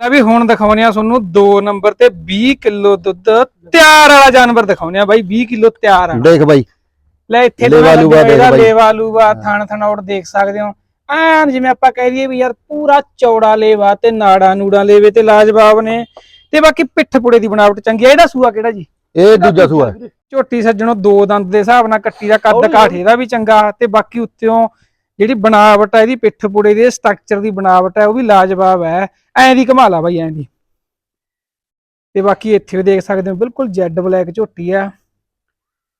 ਲੈ ਵੀ ਹੁਣ ਦਿਖਾਉਣੇ ਆ ਤੁਹਾਨੂੰ 2 ਨੰਬਰ ਤੇ 20 ਕਿਲੋ ਦੁੱਧ ਤਿਆਰ ਵਾਲਾ ਜਾਨਵਰ ਦਿਖਾਉਣੇ ਆ ਬਾਈ 20 ਕਿਲੋ ਤਿਆਰ ਆ ਦੇਖ ਬਾਈ। ਲੈ ਇੱਥੇ ਲੇਵਾ ਤਾਂ ਲੂਵਾ ਦੇਖ ਬਾਈ। ਲੇਵਾ ਲੂਵਾ ਥਣ ਥਣੌੜ ਦੇਖ ਸਕਦੇ ਹੋ। ਐਨ ਜਿਵੇਂ ਆਪਾਂ ਕਹਿ ਦਈਏ ਵੀ ਯਾਰ ਪੂਰਾ ਚੌੜਾ ਲੇਵਾ ਤੇ ਨਾੜਾ ਨੂੜਾ ਲੇਵੇ ਤੇ ਲਾਜਵਾਬ ਨੇ। ਤੇ ਬਾਕੀ ਪਿੱਠ ਪੁੜੇ ਦੀ ਬਣਾਵਟ ਚੰਗੀ ਆ। ਇਹਦਾ ਸੂਆ ਕਿਹੜਾ ਜੀ? ਇਹ ਦੂਜਾ ਸੂਆ। ਝੋਟੀ ਸੱਜਣੋ ਦੋ ਦੰਦ ਦੇ ਹਿਸਾਬ ਨਾਲ ਕੱਟੀ ਦਾ ਕੱਦ ਕਾਠ ਇਹਦਾ ਵੀ ਚੰਗਾ। ਤੇ ਬਾਕੀ ਉੱਤੋਂ ਜਿਹੜੀ ਬਣਾਵਟ ਹੈ ਇਹਦੀ ਪਿੱਠ ਪੁੜੇ ਦੀ ਸਟਰਕਚਰ ਦੀ ਬਣਾਵਟ ਹੈ ਉਹ ਵੀ ਲਾਜਵਾਬ ਹੈ ਐਂ ਦੀ ਕਮਾਲਾ ਬਾਈ, ਐਂ ਦੀ। ਤੇ ਬਾਕੀ ਇੱਥੇ ਵੀ ਦੇਖ ਸਕਦੇ ਹੋ, ਬਿਲਕੁਲ ਜੈਡ ਬਲੈਕ ਝੋਟੀ ਆ।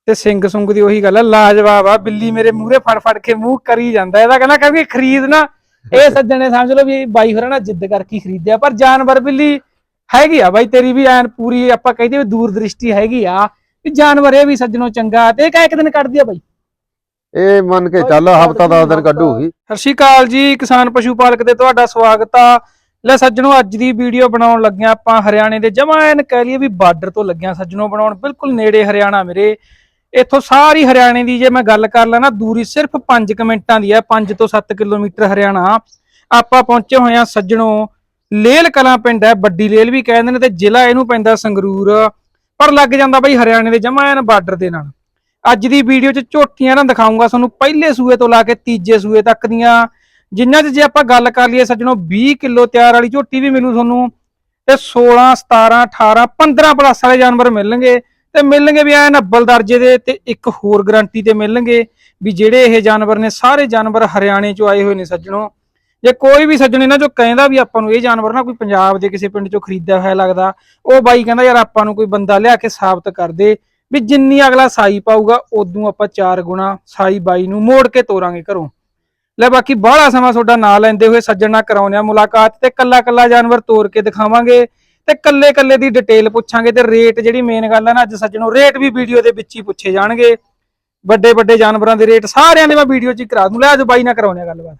ਤੇ ਸਿੰਘ ਸੁੰਗ ਦੀ ਉਹੀ ਗੱਲ ਆ, ਲਾਜਵਾਬ ਆ। ਬਿੱਲੀ ਮੇਰੇ ਮੂਹਰੇ ਫੜ ਫੜ ਕੇ ਮੂੰਹ ਕਰੀ ਜਾਂਦਾ। ਇਹਦਾ ਕਹਿੰਦਾ ਕਿਉਂਕਿ ਖਰੀਦ ਨਾ। ਇਹ ਸੱਜਣੇ ਸਮਝ ਲਓ ਵੀ ਬਾਈ ਹੋਰਾਂ ਨਾਲ ਜਿੱਦ ਕਰਕੇ ਖਰੀਦਿਆ। ਪਰ ਜਾਨਵਰ ਬਿੱਲੀ ਹੈਗੀ ਆ ਬਾਈ, ਤੇਰੀ ਵੀ ਐਨ ਪੂਰੀ ਆਪਾਂ ਕਹਿੰਦੇ ਵੀ ਦੂਰ ਦ੍ਰਿਸ਼ਟੀ ਹੈਗੀ ਆ। ਵੀ ਜਾਨਵਰ ਇਹ ਵੀ ਸੱਜਣੋਂ ਚੰਗਾ ਤੇ ਇਹ ਕਾ ਇੱਕ ਦਿਨ ਕੱਢਦੀ ਆ ਬਾਈ? ਇਹ ਮੰਨ ਕੇ ਚੱਲ ਹਫਤਾ 10 ਦਿਨ ਕੱਢੂਗੀ। ਸਤਿ ਸ਼੍ਰੀ ਅਕਾਲ ਜੀ ਕਿਸਾਨ ਪਸ਼ੂ ਪਾਲਕ ਤੇ ਤੁਹਾਡਾ ਸਵਾਗਤ ਆ। ਲੈ ਸੱਜਣੋ ਅੱਜ ਦੀ ਵੀਡੀਓ ਬਣਾਉਣ ਲੱਗਿਆ ਆਪਾਂ ਹਰਿਆਣੇ ਦੇ ਜਮਾਂ ਐਨ ਕਹਿ ਲਈਏ ਵੀ ਬਾਰਡਰ ਤੋਂ ਲੱਗਿਆ ਸੱਜਣੋ ਬਣਾਉਣ ਬਿਲਕੁਲ ਨੇੜੇ ਹਰਿਆਣਾ ਮੇਰੇ। ਇੱਥੋਂ ਸਾਰੀ ਹਰਿਆਣੇ ਦੀ ਜੇ ਮੈਂ ਗੱਲ ਕਰ ਲਾਂ ਨਾ ਦੂਰੀ ਸਿਰਫ 5 ਮਿੰਟਾਂ ਦੀ ਹੈ 5 ਤੋਂ 7 ਕਿਲੋਮੀਟਰ ਹਰਿਆਣਾ। ਆਪਾਂ ਪਹੁੰਚੇ ਹੋਏ ਆ ਸੱਜਣੋ ਲੇਲ ਕਲਾਂ ਪਿੰਡ ਹੈ ਵੱਡੀ ਲੇਲ ਵੀ ਕਹਿੰਦੇ ਨੇ ਤੇ ਜ਼ਿਲ੍ਹਾ ਇਹਨੂੰ ਪੈਂਦਾ ਸੰਗਰੂਰ। ਪਰ ਲੱਗ ਜਾਂਦਾ ਬਈ ਹਰਿਆਣੇ ਦੇ ਜਮਾਂ ਐਨ ਬਾਰਡਰ ਦੇ ਨਾਲ। ਅੱਜ ਦੀ ਵੀਡੀਓ 'ਚ ਝੋਟੀਆਂ ਨਾ ਦਿਖਾਉਂਗਾ ਤੁਹਾਨੂੰ, ਪਹਿਲੇ ਸੂਏ ਤੋਂ ਲਾ ਕੇ ਤੀਜੇ ਸੂਏ ਤੱਕ ਦੀਆਂ। ਜਿਨ੍ਹਾਂ 'ਚ ਜੇ ਆਪਾਂ ਗੱਲ ਕਰ ਲਈਏ ਸੱਜਣੋ 20 ਕਿਲੋ ਤਿਆਰ ਵਾਲੀ ਝੋਟੀ ਵੀ ਮਿਲੂ ਤੁਹਾਨੂੰ ਤੇ 16 17 18 15 ਪਲੱਸ ਵਾਲੇ ਜਾਨਵਰ ਮਿਲਣਗੇ ਤੇ ਮਿਲਣਗੇ ਵੀ ਐਨ ਨੱਬਲ ਦਰਜੇ ਦੇ ਤੇ ਇੱਕ ਹੋਰ ਗਾਰੰਟੀ ਤੇ ਮਿਲਣਗੇ ਵੀ ਜਿਹੜੇ ਇਹ ਜਾਨਵਰ ਨੇ, ਸਾਰੇ ਜਾਨਵਰ ਹਰਿਆਣੇ 'ਚੋਂ ਆਏ ਹੋਏ ਨੇ ਸੱਜਣੋ। ਜੇ ਕੋਈ ਵੀ ਸੱਜਣ ਇਹਨਾਂ 'ਚੋਂ ਕਹਿੰਦਾ ਵੀ ਆਪਾਂ ਨੂੰ ਇਹ ਜਾਨਵਰ ਨਾ ਕੋਈ ਪੰਜਾਬ ਦੇ ਕਿਸੇ ਪਿੰਡ 'ਚੋਂ ਖਰੀਦਿਆ ਹੋਇਆ ਲੱਗਦਾ, ਉਹ ਬਾਈ ਕਹਿੰਦਾ ਯਾਰ ਆਪਾਂ ਨੂੰ ਕੋਈ ਬੰਦਾ ਲਿਆ ਕੇ ਸਾਬਤ ਕਰ ਦੇ। ਵੀ ਜਿੰਨੀ ਅਗਲਾ ਸਾਈ ਪਾਊਗਾ ਉਦੋਂ ਆਪਾਂ ਚਾਰ ਗੁਣਾ ਸਾਈ ਬਾਈ ਨੂੰ ਮੋੜ ਕੇ ਤੋਰਾਂਗੇ ਘਰੋਂ। ਲੈ ਬਾਕੀ ਬਾਹਲਾ ਸਮਾਂ ਤੁਹਾਡਾ ਨਾਂ ਲੈਂਦੇ ਹੋਏ ਸੱਜਣ ਨਾਲ ਕਰਾਉਂਦੇ ਆ ਮੁਲਾਕਾਤ ਤੇ ਕੱਲਾ ਕੱਲਾ ਜਾਨਵਰ ਤੋਰ ਕੇ ਦਿਖਾਵਾਂਗੇ ਤੇ ਕੱਲੇ ਕੱਲੇ ਦੀ ਡਿਟੇਲ ਪੁੱਛਾਂਗੇ ਤੇ ਰੇਟ ਜਿਹੜੀ ਮੇਨ ਗੱਲ ਹੈ ਨਾ ਅੱਜ ਸੱਜਣੋ ਰੇਟ ਵੀ ਵੀਡੀਓ ਦੇ ਵਿੱਚ ਹੀ ਪੁੱਛੇ ਜਾਣਗੇ। ਵੱਡੇ ਵੱਡੇ ਜਾਨਵਰਾਂ ਦੇ ਰੇਟ ਸਾਰਿਆਂ ਦੇ ਮੈਂ ਵੀਡੀਓ 'ਚ ਹੀ ਕਰਾ ਦੂੰ। ਲੈ ਅੱਜ ਬਾਈ ਨਾਲ ਕਰਾਉਂਦੇ ਆ ਗੱਲਬਾਤ।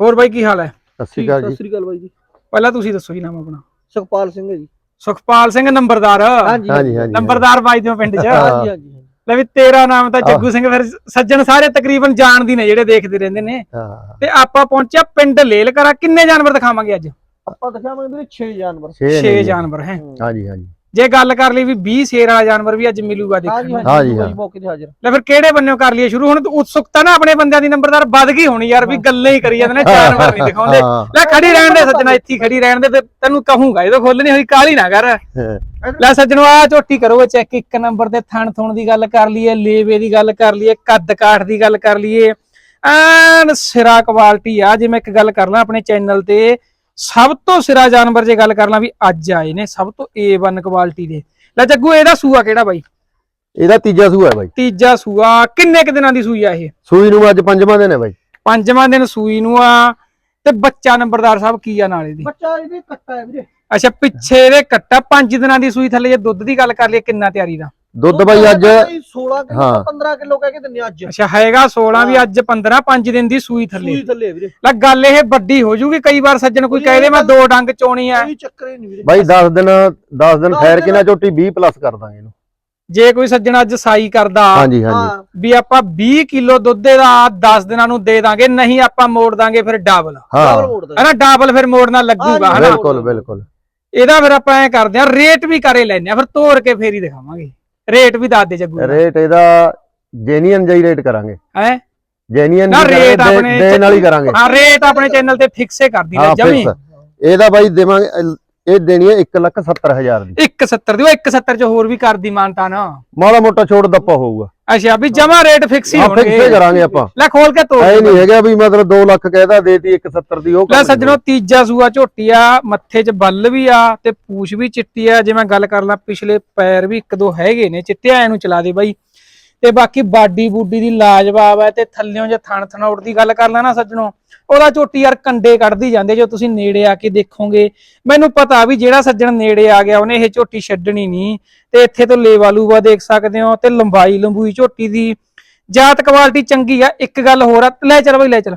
ਹੋਰ ਬਾਈ ਕੀ ਹਾਲ ਹੈ? ਸਤਿ ਸ਼੍ਰੀ ਅਕਾਲ ਸਤਿ ਜੀ। ਸ੍ਰੀ ਅਕਾਲ ਬਾਈ ਜੀ। ਪਹਿਲਾਂ ਤੁਸੀਂ ਦੱਸੋ ਜੀ ਨਾਮ ਆਪਣਾ। ਸੁਖਪਾਲ ਸਿੰਘ ਹੈ ਜੀ। ਸੁਖਪਾਲ ਸਿੰਘ ਨੰਬਰਦਾਰ। ਹਾਂਜੀ ਹਾਂਜੀ ਨੰਬਰਦਾਰ ਬਾਈ ਦੇ ਪਿੰਡ 'ਚ। ਹਾਂਜੀ ਹਾਂਜੀ ਲੈ ਵੀ ਤੇਰਾ ਨਾਮ ਤਾਂ ਜੱਗੂ ਸਿੰਘ ਫਿਰ ਸੱਜਣ ਸਾਰੇ ਤਕਰੀਬਨ ਜਾਣਦੀ ਨੇ ਜਿਹੜੇ ਦੇਖਦੇ ਰਹਿੰਦੇ ਨੇ। ਤੇ ਆਪਾਂ ਪਹੁੰਚਿਆ ਪਿੰਡ ਲੇਲ ਕਰਾ ਕਿੰਨੇ ਜਾਨਵਰ ਦਿਖਾਵਾਂਗੇ ਅੱਜ? ਆਪਾਂ ਦਿਖਾਵਾਂਗੇ ਵੀਰੇ 6 ਜਾਨਵਰ। 6 6 ਜਾਨਵਰ ਹੈ। ਹਾਂਜੀ ਹਾਂਜੀ। ਜੇ ਗੱਲ ਕਰ ਲਈ ਵੀ 20 ਸ਼ੇਰ ਵਾਲਾ ਜਾਨਵਰ ਵੀ ਅੱਜ ਮਿਲੂਗਾ ਦੇਖਣ ਨੂੰ। ਹਾਂਜੀ, ਹਾਂਜੀ ਹਾਂ। ਮੌਕੇ ਤੇ ਹਾਜ਼ਰ। ਲੈ ਫਿਰ ਕਿਹੜੇ ਬੰਨਿਓ ਕਰ ਲਈਏ ਸ਼ੁਰੂ? ਹੁਣ ਉਤਸੁਕਤਾ ਨਾ ਆਪਣੇ ਬੰਦਿਆਂ ਦੀ ਨੰਬਰਦਾਰ ਵੱਧ ਗਈ ਹੋਣੀ ਯਾਰ ਵੀ ਗੱਲਾਂ ਹੀ ਕਰੀ ਜਾਂਦੇ ਨੇ ਜਾਨਵਰ ਨਹੀਂ ਦਿਖਾਉਂਦੇ। ਹਾਂ। ਲੈ ਖੜੀ ਰਹਿਣ ਦੇ ਸੱਜਣਾ ਇੱਥੇ ਹੀ ਖੜੀ ਰਹਿਣ ਦੇ ਤੇ ਤੈਨੂੰ ਕਹੂੰਗਾ ਜਦੋਂ ਖੋਲਣੀ ਹੋਈ ਕਾਲੀ ਨਾ ਕਰ। ਲੈ ਸੱਜਣੋ ਆ ਝੋਟੀ ਕਰੋ ਚੈੱਕ ਇੱਕ ਨੰਬਰ ਤੇ ਥਣ ਥੁਣ ਦੀ ਗੱਲ ਕਰ ਲਈਏ ਲੇਵੇ ਦੀ ਗੱਲ ਕਰ ਲਈਏ ਕੱਦ ਕਾਠ ਦੀ ਗੱਲ ਕਰ ਲਈਏ। ਐਨ ਸਿਰਾ ਕੁਆਲਿਟੀ ਆ ਜੇ ਮੈਂ ਇੱਕ ਗੱਲ ਕਰ ਲਾਂ ਆਪਣੇ ਚੈਨਲ ਤੇ ਸਭ ਤੋਂ ਸਿਰਾ ਜਾਨਵਰ ਜੇ ਗੱਲ ਕਰ ਲਾਂ ਵੀ ਅੱਜ ਆਏ ਨੇ ਸਭ ਤੋਂ A1 ਕੁਆਲਿਟੀ ਦੇ। ਲੈ ਜੱਗੂ ਇਹਦਾ ਸੂਆ ਕਿਹੜਾ ਬਾਈ? ਇਹਦਾ ਤੀਜਾ ਸੂਆ ਹੈ ਬਾਈ। ਤੀਜਾ ਸੂਆ ਕਿੰਨੇ ਕੁ ਦਿਨਾਂ ਦੀ ਸੂਈ ਆ ਇਹ? ਸੂਈ ਨੂੰ ਅੱਜ ਪੰਜਵਾਂ ਦਿਨ ਹੈ ਬਾਈ। ਪੰਜਵਾਂ ਦਿਨ ਸੂਈ ਨੂੰ ਆ ਤੇ ਬੱਚਾ ਨੰਬਰਦਾਰ ਸਾਹਿਬ ਕੀ ਆ ਨਾਲੇ ਦੀ ਬੱਚਾ ਇਹਦੇ ਕੱਟਾ ਹੈ ਵੀਰੇ। ਅੱਛਾ ਪਿੱਛੇ ਇਹਦੇ ਕੱਟਾ ਪੰਜ ਦਿਨਾਂ ਦੀ ਸੂਈ ਥੱਲੇ ਜੇ ਦੁੱਧ ਦੀ ਗੱਲ ਕਰ ਲਈਏ ਕਿੰਨਾ ਤਿਆਰੀ ਦਾ? ਦੁੱਧ ਬਾਈ ਅੱਜ 16 ਕਿਲੋ ਹਾਂ। 15 ਕਿਲੋ ਕਹਿ ਕੇ ਆ ਅੱਜ। ਅੱਛਾ ਹੈਗਾ 16 ਵੀ ਹਾਂ। ਅੱਜ 15 ਪੰਜ ਦਿਨ ਦੀ ਸੂਈ ਥੱਲੇ। ਸੂਈ ਥੱਲੇ ਆ ਵੀਰੇ। ਲੈ ਗੱਲ ਇਹ ਵੱਡੀ ਹੋ ਜੂਗੀ ਕਈ ਵਾਰ ਸੱਜਣ ਕੋਈ ਕਹੇ ਦੇ ਮੈਂ ਦੋ ਡੰਗ ਚੋਣੀ ਆ। ਕੋਈ ਚੱਕਰ ਹੀ ਨਹੀਂ ਵੀਰੇ। ਬਾਈ 10 ਦਿਨ 10 ਦਿਨ ਠਹਿਰ ਕੇ ਨਾ ਦਿਨ- ਝੋਟੀ 20 ਪਲੱਸ ਕਰ ਦਾਂਗੇ ਇਹਨੂੰ। ਜੇ ਕੋਈ ਸੱਜਣ ਅੱਜ ਸਾਈ ਕਰਦਾ ਹਾਂਜੀ ਹਾਂਜੀ। ਹਾਂ। ਵੀ ਆਪਾਂ 20 ਕਿਲੋ ਦੁੱਧ ਦਾ 10 ਦਿਨਾਂ ਨੂੰ ਦੇ ਦਾਂਗੇ ਨਹੀਂ ਆਪਾਂ ਮੋੜ ਦਾਂਗੇ ਫਿਰ ਡਬਲ। ਡਬਲ ਹਾਂ ਮੋੜ ਦਾ ਹਨਾ ਡਬਲ ਫਿਰ ਮੋੜਨਾ ਲੱਗੂਗਾ ਹਨਾ? ਬਿਲਕੁਲ ਬਿਲਕੁਲ। ਇਹਦਾ ਫਿਰ ਆਪਾਂ ਐ ਕਰਦੇ ਆ ਰੇਟ ਵੀ ਕਰੇ ਲੈਨੇ ਆ ਫਿਰ ਤੋੜ ਕੇ ਫੇਰ ਹੀ ਦਿਖਾਵਾਂਗੇ। ਰੇਟ ਵੀ ਦੱਸ ਦੇ ਜੱਗੂ ਰੇਟ ਇਹਦਾ ਜੈਨੀਅਨ ਜਾਈ ਰੇਟ ਕਰਾਂਗੇ। ਹੈ? ਜੈਨੀਅਨ ਨਾ ਰੇਟ ਆਪਣੇ ਦੇਣ ਵਾਲੀ ਕਰਾਂਗੇ। ਹਾਂ ਰੇਟ ਆਪਣੇ ਚੈਨਲ ਤੇ ਫਿਕਸੇ ਕਰਦੀ ਲੈ ਹਾਂ ਜਮੀ। ਇਹਦਾ ਬਾਈ ਦੇਵਾਂਗੇ ਇਹ ਦੇਣੀ ਹੈ 1,70,000 ਦੀ। 170 ਦੀ ਉਹ 170 ਚ ਹੋਰ ਵੀ ਕਰਦੀ ਮਾਨਤਾ ਨਾ। ਮਾੜਾ ਮੋਟਾ ਛੋੜ ਦੱਪਾ ਹੋਊਗਾ। ਅੱਛਾ ਵੀ ਜਮਾ ਰੇਟ ਫਿਕਸ ਹੀ ਹੋਣਗੇ। ਫਿਕਸੇ ਕਰਾਂਗੇ ਆਪਾਂ। ਲੈ ਖੋਲ ਕੇ ਤੋੜ ਐ ਨਹੀਂ ਹੈਗਾ ਵੀ ਮਤਲਬ 2 ਲੱਖ ਕਹਿਦਾ ਦੇਤੀ 170 ਦੀ ਉਹ ਲੈ ਸੱਜਣੋ ਤੀਜਾ ਸੂਆ ਝੋਟੀ ਆ ਮੱਥੇ 'ਚ ਬੱਲ ਵੀ ਆ ਤੇ ਪੂਛ ਵੀ ਚਿੱਟੀ ਆ। ਜੇ ਮੈਂ ਗੱਲ ਕਰ ਲਾਂ ਪਿਛਲੇ ਪੈਰ ਵੀ ਇੱਕ ਦੋ ਹੈਗੇ ਨੇ ਚਿੱਟੇ ਐ ਨੂੰ ਚਲਾ ਦੇ ਬਾਈ। ਤੇ ਬਾਕੀ ਬਾਡੀ ਬੂਡੀ ਦੀ ਲਾਜਵਾਬ ਹੈ ਤੇ ਥੱਲਿਓਂ ਜੇ ਥਣ ਥਣੌੜ ਦੀ ਗੱਲ ਕਰ ਲੈਣਾ ਸੱਜਣੋ, ਉਹਦਾ ਝੋਟੀ ਯਾਰ ਕੰਡੇ ਕੱਢਦੀ ਜਾਂਦੇ ਜੋ ਤੁਸੀਂ ਨੇੜੇ ਆ ਕੇ ਦੇਖੋਗੇ। ਮੈਨੂੰ ਪਤਾ ਵੀ ਜਿਹੜਾ ਸੱਜਣ ਨੇੜੇ ਆ ਗਿਆ, ਉਹਨੇ ਇਹ ਝੋਟੀ ਛੱਡਣੀ ਨਹੀਂ। ਤੇ ਇੱਥੇ ਤੋਂ ਲੇਵਾ ਲੂਵਾ ਦੇਖ ਸਕਦੇ ਹੋ ਤੇ ਲੰਬਾਈ ਲੰਬੂਈ ਝੋਟੀ ਦੀ। ਜਾਤ ਕੁਆਲਿਟੀ ਚੰਗੀ ਆ, ਇੱਕ ਗੱਲ ਹੋਰ ਆ, ਲੈ ਚੱਲ ਬਈ, ਲੈ ਚੱਲ।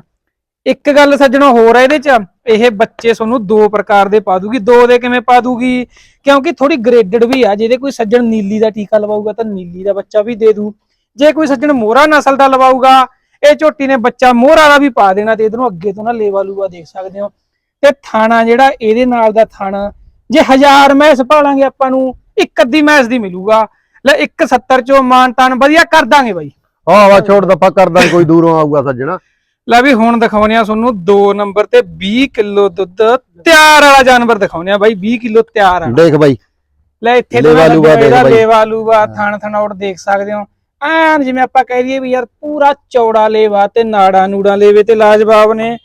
ਇੱਕ ਗੱਲ ਸੱਜਣੋ ਹੋਰ ਆ ਇਹਦੇ ਚ, ਇਹ ਬੱਚੇ ਤੁਹਾਨੂੰ ਦੋ ਪ੍ਰਕਾਰ ਦੇ ਪਾ ਦੂਗੀ। ਦੋ ਦੇ ਕਿਵੇਂ ਪਾ ਦੂਗੀ? ਕਿਉਂਕਿ ਥੋੜੀ ਗ੍ਰੇਡਡ ਵੀ ਆ, ਜਿਹਦੇ ਕੋਈ ਸੱਜਣ ਨੀਲੀ ਦਾ ਟੀਕਾ ਲਵਾਊਗਾ ਤਾਂ ਨੀਲੀ ਦਾ ਬੱਚਾ ਵੀ ਦੇ ਦੂ। ਜੇ ਕੋਈ ਸੱਜਣ ਮੋਹਰਾ ਨਸਲ ਦਾ ਲਵਾਊਗਾ ਇਹ ਝੋਟੀ ਨੇ ਬੱਚਾ ਮੋਹਰਾ ਦਾ ਵੀ ਪਾ ਦੇਣਾ ਤੇ ਇਧਰੋਂ ਅੱਗੇ ਤੋਂ ਨਾ ਲੇਵਾ ਲੂਆ ਦੇਖ ਸਕਦੇ ਹੋ। ਤੇ ਥਾਣਾ ਜਿਹੜਾ ਇਹਦੇ ਨਾਲ ਦਾ ਥਾਣਾ ਜੇ ਹਜ਼ਾਰ ਮੈਸ ਪਾਲਾਂਗੇ ਆਪਾਂ ਨੂੰ ਇੱਕ ਅੱਧੀ ਮੈਸ ਦੀ ਮਿਲੂਗਾ। ਲੈ 170 ਚੋਂ ਮਾਨਤਾਨ ਵਧੀਆ ਕਰ ਦਾਂਗੇ ਬਾਈ। ਆਹ ਵਾ ਛੋੜ ਦੱਪਾ ਕਰਦਾ ਕੋਈ ਦੂਰੋਂ ਆਊਗਾ ਸੱਜਣਾ। ਲੈ ਵੀ ਹੁਣ ਦਿਖਾਉਣੇ ਆ ਤੁਹਾਨੂੰ 2 ਨੰਬਰ ਤੇ 20 ਕਿਲੋ ਦੁੱਧ ਤਿਆਰ ਵਾਲਾ ਜਾਨਵਰ ਦਿਖਾਉਣੇ ਆ ਬਾਈ 20 ਕਿਲੋ ਤਿਆਰ ਆ ਦੇਖ ਬਾਈ। ਲੈ ਇੱਥੇ ਲੇਵਾ ਲੂਵਾ ਦੇਖ ਬਾਈ। ਲੇਵਾ ਲੂਵਾ ਥਣ ਥਣਾਉਟ ਦੇਖ ਸਕਦੇ ਹੋ। ਐਨ ਜਿਵੇਂ ਆਪਾਂ ਕਹਿ ਦਈਏ ਵੀ ਯਾਰ ਪੂਰਾ ਚੌੜਾ ਲੇਵਾ ਤੇ ਨਾੜਾ ਨੂੜਾ ਲੇਵੇ ਤੇ ਲਾਜਵਾਬ ਨੇ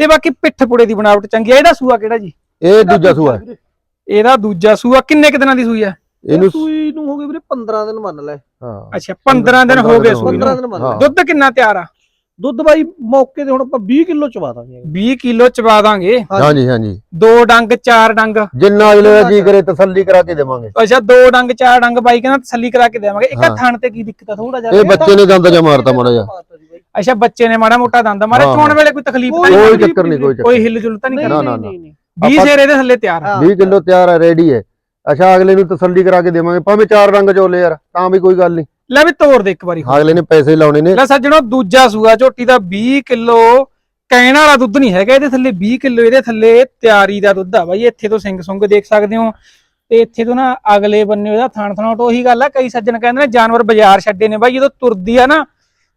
ਤੇ ਬਾਕੀ ਪਿੱਠ ਪੁੜੇ ਦੀ ਬਣਾਵਟ ਚੰਗੀ ਆ। ਇਹਦਾ ਸੂਆ ਕਿਹੜਾ ਜੀ? ਇਹ ਦੂਜਾ ਸੂਆ। ਹੈ। ਇਹਦਾ ਦੂਜਾ ਸੂਆ ਕਿੰਨੇ ਕੁ ਦਿਨਾਂ ਦੀ ਸੂਈ ਆ? ਇਹਨੂੰ ਸੂਈ ਨੂੰ ਹੋ ਗਏ ਵੀਰੇ 15 ਦਿਨ ਮੰਨ ਲੈ। ਹਾਂ। ਅੱਛਾ 15 ਦਿਨ ਹੋ ਗਏ ਸੂਈ 15 ਨੂੰ ਦਿਨ ਮੰਨ ਹਾਂ। ਲੈ ਦੁੱਧ ਕਿੰਨਾ ਤਿਆਰ ਆ? ਦੁੱਧ ਬਾਈ ਮੌਕੇ ਤੇ ਹੁਣ ਆਪਾਂ 20 ਕਿਲੋ ਚਵਾ ਦਾਂਗੇ 20 ਕਿਲੋ ਚਵਾ ਦਾਂਗੇ। ਹਾਂਜੀ। ਹਾਂਜੀ ਦੋ ਡੰਗ ਚਾਰ ਡੰਗ। ਜਿੰਨਾ ਅਗਲੇ ਦਾ ਜੀ ਕਰੇ ਤਸੱਲੀ ਕਰਾ ਕੇ ਦੇਵਾਂਗੇ। ਅੱਛਾ ਦੋ ਡੰਗ ਚਾਰ ਡੰਗ ਬਾਈ ਕਹਿੰਦਾ ਤਸੱਲੀ ਕਰਾ ਕੇ ਦੇਵਾਂਗੇ। ਇੱਕ। ਥਣ ਤੇ ਕੀ ਦਿੱਕਤ ਆ ਥੋੜਾ ਇਹ ਜਿਹਾ ਬੱਚੇ ਨੇ ਦੰਦ ਜਾ ਮਾਰਤਾ ਮਾੜਾ ਜਿਹਾ। ਅੱਛਾ ਬੱਚੇ ਨੇ ਮਾੜਾ ਮੋਟਾ ਦੰਦ ਮਾਰੇ। ਚੋਣ ਵੇਲੇ ਕੋਈ ਤਕਲੀਫ ਤਾਂ ਕੋਈ ਨਹੀਂ ਕੋਈ? ਚੱਕਰ ਨਹੀਂ ਕੋਈ ਚੱਕਰ ਕੋਈ ਹਿੱਲ ਜੁਲ ਤਾਂ ਨਹੀਂ ਨਾ, ਨਾ। ਨਹੀਂ 20 ਆਪਾਂ- ਸ਼ੇਰ ਇਹਦੇ ਥੱਲੇ ਤਿਆਰ ਆ। ਹਾਂ। 20 ਕਿਲੋ ਤਿਆਰ ਹੈ ਰੈਡੀ ਹੈ। ਅੱਛਾ ਅਗਲੇ ਨੂੰ ਤਸੱਲੀ ਕਰਾ ਕੇ ਦੇਵਾਂਗੇ। ਭਾਵੇਂ ਚਾਰ ਰੰਗ ਚੋਲੇ ਯਾਰ ਤਾਂ ਵੀ ਕੋਈ ਗੱਲ ਨਹੀਂ। ਲੈ ਵੀ ਤੋੜ ਦੇ ਇੱਕ ਵਾਰੀ। ਅਗਲੇ ਨੇ ਪੈਸੇ ਲਾਉਣੇ ਨੇ। ਲੈ ਸੱਜਣੋ ਦੂਜਾ ਸੂਆ ਝੋਟੀ ਦਾ 20 ਕਿਲੋ ਕਹਿਣ ਵਾਲਾ ਦੁੱਧ ਨਹੀਂ ਹੈਗਾ ਇਹਦੇ ਥੱਲੇ 20 ਕਿਲੋ ਇਹਦੇ ਥੱਲੇ ਤਿਆਰੀ ਦਾ ਦੁੱਧ ਆ ਬਾਈ। ਇੱਥੇ ਤੋਂ ਸਿੰਘ ਸੁੰਗ ਦੇਖ ਸਕਦੇ ਹੋ। ਤੇ ਇੱਥੇ ਤੋਂ ਨਾ ਅਗਲੇ ਬੰਨੇ ਉਹਦਾ ਥਾਣ ਥਣਾਟ ਉਹੀ ਗੱਲ ਆ ਕਈ ਸੱਜਣ ਕਹਿੰਦੇ ਨੇ ਜਾਨਵਰ ਬਾਜ਼ਾਰ ਛੱਡੇ ਨੇ ਬਾਈ। ਜਦੋਂ ਤੁਰਦੀ ਆ ਨਾ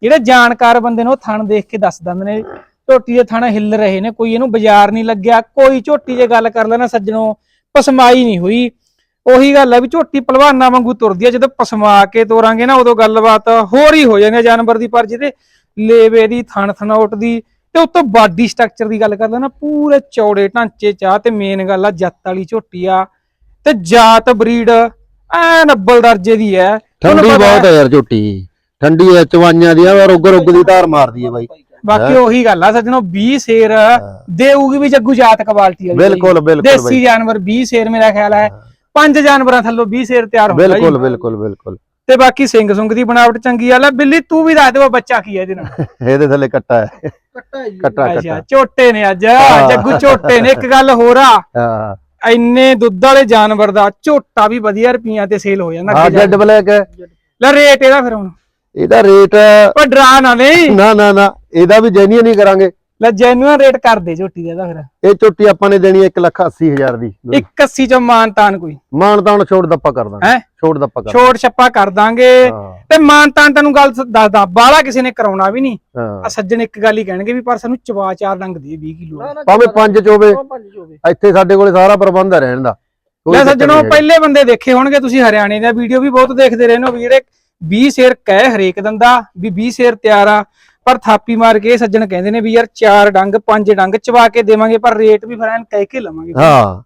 ਜਿਹੜੇ ਜਾਣਕਾਰ ਬੰਦੇ ਨੇ ਉਹ ਥਣ ਦੇਖ ਕੇ ਦੱਸ ਦਿੰਦੇ ਨੇ ਝੋਟੀ ਦੇ ਥਣ ਹਿੱਲ ਰਹੇ ਨੇ ਕੋਈ ਇਹਨੂੰ ਬਾਜ਼ਾਰ ਨਹੀਂ ਲੱਗਿਆ ਕੋਈ ਝੋਟੀ ਜੇ ਗੱਲ ਕਰ ਲੈਣਾ ਸੱਜਣੋ ਪਸਮਾਈ ਨਹੀਂ ਹੋਈ। ਉਹੀ ਗੱਲ ਆ ਵੀ ਝੋਟੀ ਪਹਿਲਵਾਨਾਂ ਵਾਂਗੂ ਤੁਰਦੀ ਆ ਜਦੋਂ ਪਸਮਾ ਕੇ ਤੋਰਾਂਗੇ ਨਾ ਉਦੋਂ ਗੱਲਬਾਤ ਹੋਰ ਹੀ ਹੋ ਜਾਂਦੀ ਆ ਜਾਨਵਰ ਦੀ ਪਰ ਜਿਹਦੇ ਲੇਵੇ ਦੀ ਥਣ ਥਣਾਉਟ ਦੀ ਤੇ ਉਤੋਂ ਬਾਡੀ ਸਟਰਕਚਰ ਦੀ ਗੱਲ ਕਰਦਾ ਨਾ ਪੂਰੇ ਚੌੜੇ ਢਾਂਚੇ ਚ ਆ ਤੇ ਮੇਨ ਗੱਲ ਆ ਜੱਤ ਵਾਲੀ ਝੋਟੀ ਆ ਤੇ ਜਾਤ ਬਰੀਡ ਐਨ ਅੱਬਲ ਦਰਜੇ ਦੀ ਹੈ ਠੰਡੀ ਬਹੁਤ ਹੈ, ਹੈ। ਯਾਰ ਝੋਟੀ। ਠੰਡੀ ਹੈ ਚਵਾਈਆਂ ਦੀ ਆ ਰੁੱਗ ਰੁੱਗ ਦੀ ਧਾਰ ਮਾਰਦੀ ਹੈ ਬਾਈ। ਬਾਕੀ ਉਹੀ ਗੱਲ ਆ ਸੱਜਣੋ 20 ਸ਼ੇਰ ਦੇਊਗੀ ਵੀ ਜੱਗੂ ਜਾਤ ਕੁਆਲਿਟੀ ਵਾਲੀ। ਬਿਲਕੁਲ ਬਿਲਕੁਲ ਦੇਸੀ ਜਾਨਵਰ 20 ਸ਼ੇਰ ਮੇਰਾ ਖਿਆਲ ਹੈ। ਪੰਜ ਜਾਨਵਰਾਂ ਥੱਲੋਂ 20 ਸ਼ੇਰ ਤਿਆਰ ਹੁੰਦਾ ਜੀ। ਬਿਲਕੁਲ ਬਿਲਕੁਲ ਬਿਲਕੁਲ। ਤੇ ਬਾਕੀ ਸਿੰਘ ਸੁੰਗ ਦੀ ਬਣਾਵਟ ਚੰਗੀ ਆ। ਲੈ ਬਿੱਲੀ ਤੂੰ ਵੀ ਦੱਸ ਦੇ ਉਹ ਬੱਚਾ ਕੀ ਹੈ ਇਹਦੇ ਨਾਲ। ਇਹਦੇ ਥੱਲੇ ਕੱਟਾ ਹੈ। ਕੱਟਾ ਹੈ ਜੀ ਕੱਟਾ ਝੋਟੇ ਨੇ ਅੱਜ। ਜੱਗੂ ਝੋਟੇ ਨੇ। ਇੱਕ ਗੱਲ ਹੋਰ ਆ। ਹਾਂ। ਇੰਨੇ ਦੁੱਧ ਵਾਲੇ ਜਾਨਵਰ ਦਾ ਝੋਟਾ ਵੀ ਵਧੀਆ ਰੁਪਈਆਂ ਤੇ ਸੇਲ ਹੋ ਜਾਂਦਾ ਹਾਂ ਜੈਡ ਬਲੈਕ। ਲੈ ਰੇਟ ਇਹਦਾ ਫਿਰ ਹੁਣ। ਇਹਦਾ ਰੇਟ ਪਰ ਡਰਾ ਨਾ ਨਹੀਂ। ਨਾ ਨਾ ਨਾ। ਇਹਦਾ ਵੀ ਜੈਨੂਅਨ ਹੀ ਕਰਾਂਗੇ। ਲੈ ਜੈਨੂਅਨ ਰੇਟ ਕਰ ਦੇ ਝੋਟੀ ਦਾ ਇਹਦਾ ਫਿਰ। ਇਹ ਝੋਟੀ ਆਪਾਂ ਨੇ ਦੇਣੀ 1 ਲੱਖ 80 ਹਜ਼ਾਰ ਦੀ। 81 ਚੋਂ ਮਾਨਤਾਨ ਕੋਈ। ਮਾਨ ਤਾਨ ਛੋੜ ਦੱਪਾ ਕਰ ਦਾਂਗੇ। ਹੈਂ? ਛੋੜ ਦੱਪਾ ਕਰ। ਛੋੜ ਛੱਪਾ ਕਰ ਦਾਂਗੇ। ਹਾਂ। ਤੇ ਮਾਨਤਾਨ ਤੈਨੂੰ ਗੱਲ ਸ- ਦੱਸਦਾ ਬਾਹਲਾ ਕਿਸੇ ਨੇ ਕਰਾਉਣਾ ਵੀ ਨਹੀਂ। ਆ ਹਾਂ ਸੱਜਣ ਇੱਕ ਗੱਲ ਹੀ ਕਹਿਣਗੇ ਵੀ ਪਰ ਸਾਨੂੰ ਚਵਾ ਚਾਰ ਡੰਗ ਦੇ 20 ਕਿਲੋ ਭਾਵੇਂ ਪੰਜ ਚੋਵੇ। ਇੱਥੇ ਸਾਡੇ ਕੋਲੇ ਸਾਰਾ ਪ੍ਰਬੰਧ ਹੈ ਰਹਿਣ ਦਾ। ਕੋਈ ਲੈ ਚੱਕਰ ਸੱਜਣੋ ਨਹੀਂ ਹੈਗਾ। ਪਹਿਲੇ ਬੰਦੇ ਦੇਖੇ ਹੋਣਗੇ ਤੁਸੀਂ ਹਰਿਆਣੇ ਦਾ ਵੀਡੀਓ ਵੀ ਬਹੁਤ ਦੇਖਦੇ ਰਹੇ ਹੋ ਵੀ ਜਿਹੜੇ 20 ਸ਼ੇਰ ਕਹਿ ਹਰੇਕ ਦੰਦਾ ਵੀ 20 ਸ਼ੇਰ ਤਿਆਰ ਆ। ਪਰ ਥਾਪੀ ਮਾਰ ਕੇ ਇਹ ਸੱਜਣ ਕਹਿੰਦੇ ਨੇ ਵੀ ਯਾਰ ਚਾਰ ਡੰਗ ਪੰਜ ਡੰਗ ਚਵਾ ਕੇ ਦੇਵਾਂਗੇ ਪਰ ਰੇਟ ਵੀ ਫਿਰ ਐਨ ਕਹਿ ਕੇ ਲਵਾਂਗੇ। ਹਾਂ।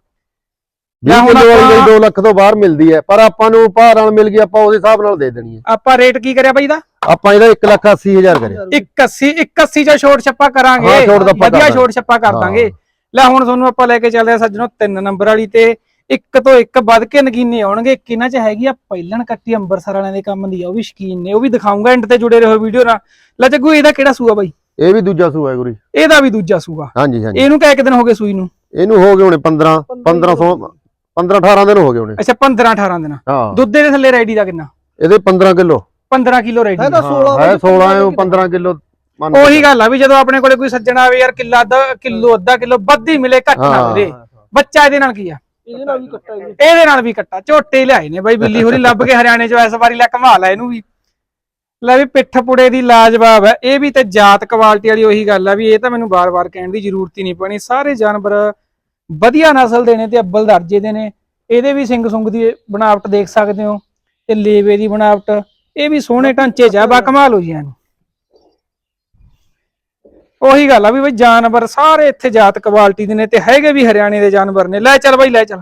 ਜਾਂ 20 ਹੁਣ ਕਿਲੋ ਵਾਲੀ ਆਪਾਂ- 2 ਲੱਖ ਤੋਂ ਬਾਹਰ ਮਿਲਦੀ ਹੈ ਪਰ ਆਪਾਂ ਨੂੰ ਭਾਅ ਨਾਲ ਮਿਲ ਗਈ ਆਪਾਂ ਉਹਦੇ ਹਿਸਾਬ ਨਾਲ ਦੇ ਦੇਣੀ ਹੈ। ਆਪਾਂ ਰੇਟ ਕੀ ਕਰਿਆ ਬਾਈ ਦਾ? ਆਪਾਂ ਇਹਦਾ 1 ਲੱਖ 80 ਹਜ਼ਾਰ ਕਰਿਆ। 81 81 ਚ ਛੋਟ ਛੱਪਾ ਕਰਾਂਗੇ। ਵਧੀਆ ਛੋਟ ਛੱਪਾ ਕਰ। ਦਾਂਗੇ। ਲੈ ਹੁਣ ਤੁਹਾਨੂੰ ਆਪਾਂ ਲੈ ਕੇ ਚੱਲਦੇ ਆ ਸੱਜਣੋ ਤਿੰਨ ਨੰਬਰ ਵਾਲੀ ਤੇ ਇੱਕ ਤੋਂ ਇੱਕ ਵੱਧ ਕੇ ਨਗੀਨੇ ਆਉਣਗੇ ਇੱਕ ਇਹਨਾਂ ਚ ਹੈਗੀ ਆ ਪਹਿਲਣ ਕੱਟੀ ਅੰਬਰਸਰ ਵਾਲਿਆਂ ਦੇ ਕੰਮ ਦੀ ਆ ਉਹ ਵੀ ਸ਼ਕੀਨ ਨੇ ਉਹ ਵੀ ਦਿਖਾਉਂਗਾ ਐਂਡ ਤੇ ਜੁੜੇ ਰਹੋ ਵੀਡੀਓ ਨਾਲ। ਲੈ ਜੱਗੂ ਇਹਦਾ ਕਿਹੜਾ ਸੂਆ ਬਾਈ? ਇਹ ਵੀ ਦੂਜਾ ਸੂਆ ਹੈ ਗੁਰੀ। ਇਹਦਾ ਵੀ ਦੂਜਾ ਸੂਆ। ਹਾਂਜੀ ਹਾਂਜੀ। ਇਹਨੂੰ ਕਿਹ ਦਿਨ ਹੋ ਗਏ ਸੂਈ ਨੂੰ? ਇਹਨੂੰ ਹੋ ਗਏ ਹੋਣੇ 15 1500 15 18 ਦਿਨ ਹੋ ਗਏ ਹੋਣੇ। ਅੱਛਾ 15 18 ਦਿਨ। ਹਾਂ। ਦੁੱਧ ਦੇ ਥੱਲੇ ਰੈਡੀ ਦਾ ਕਿੰਨਾ? ਇਹਦੇ 15 ਕਿਲੋ। 15 ਕਿਲੋ ਰੈਡੀ ਹੈ ਤਾਂ 16 ਹੈ 16 ਹੈ 15 ਕਿਲੋ। ਉਹੀ ਗੱਲ ਆ ਵੀ ਜਦੋਂ ਆਪਣੇ ਕੋਲੇ ਕੋਈ ਸੱਜਣਾ ਆਵੇ ਯਾਰ ਕਿੱਲਾ ਅੱਧਾ ਕਿਲੋ ਅੱਧਾ ਕਿਲੋ ਵੱਧ ਹੀ ਮਿਲੇ ਘੱਟ ਨਾ। ਮਿਲੇ ਬੱਚਾ ਇਹਦੇ ਨਾਲ ਕੀ ਆ? ਇਹਦੇ ਨਾਲ ਵੀ ਕੱਟਾ ਹੈ ਇਹਦੇ ਨਾਲ ਵੀ ਕੱਟਾ, ਝੋਟੇ ਲਿਆਏ ਨੇ ਬਾਈ, ਬਿੱਲੀ ਹੋਰੀ ਲੱਭ ਕੇ ਹਰਿਆਣੇ ਚੋਂ ਇਸ ਵਾਰੀ ਲੈ ਕਮਾ ਲੈ ਇਹਨੂੰ ਵੀ। ਲੈ ਵੀ ਪਿੱਠ ਪੁੜੇ ਦੀ ਲਾਜਵਾਬ ਹੈ, ਇਹ ਵੀ ਤੇ ਜਾਤ ਕੁਆਲਿਟੀ ਵਾਲੀ ਉਹੀ ਗੱਲ ਆ ਵੀ ਇਹ ਤਾਂ ਮੈਨੂੰ ਬਾਰ-ਬਾਰ ਕਹਿਣ ਦੀ ਜ਼ਰੂਰਤ ਹੀ ਨਹੀਂ ਪੈਣੀ। ਸਾਰੇ ਜਾਨਵਰ ਵਧੀਆ ਨਸਲ ਦੇ ਨੇ ਤੇ ਅੱਬਲ ਦਰਜੇ ਦੇ ਨੇ। ਇਹਦੇ ਵੀ ਸਿੰਘ ਸੁੰਗ ਦੀ ਬਣਾਵਟ ਦੇਖ ਸਕਦੇ ਹੋ, ਤੇ ਲੇਵੇ ਦੀ ਬਣਾਵਟ, ਇਹ ਵੀ ਸੋਹਣੇ ਢਾਂਚੇ 'ਚ ਆ, ਬਾ ਕਮਾਲ ਹੋ ਜੀ ਇਹਨੂੰ ਉਹੀ ਗੱਲ ਆ ਵੀ ਬਈ ਜਾਨਵਰ ਸਾਰੇ ਇੱਥੇ ਜਾਤ ਕੁਆਲਿਟੀ ਦੇ ਨੇ ਤੇ ਹੈਗੇ ਵੀ ਹਰਿਆਣੇ ਦੇ ਜਾਨਵਰ ਨੇ। ਲੈ ਚੱਲ ਬਾਈ ਲੈ ਚੱਲ।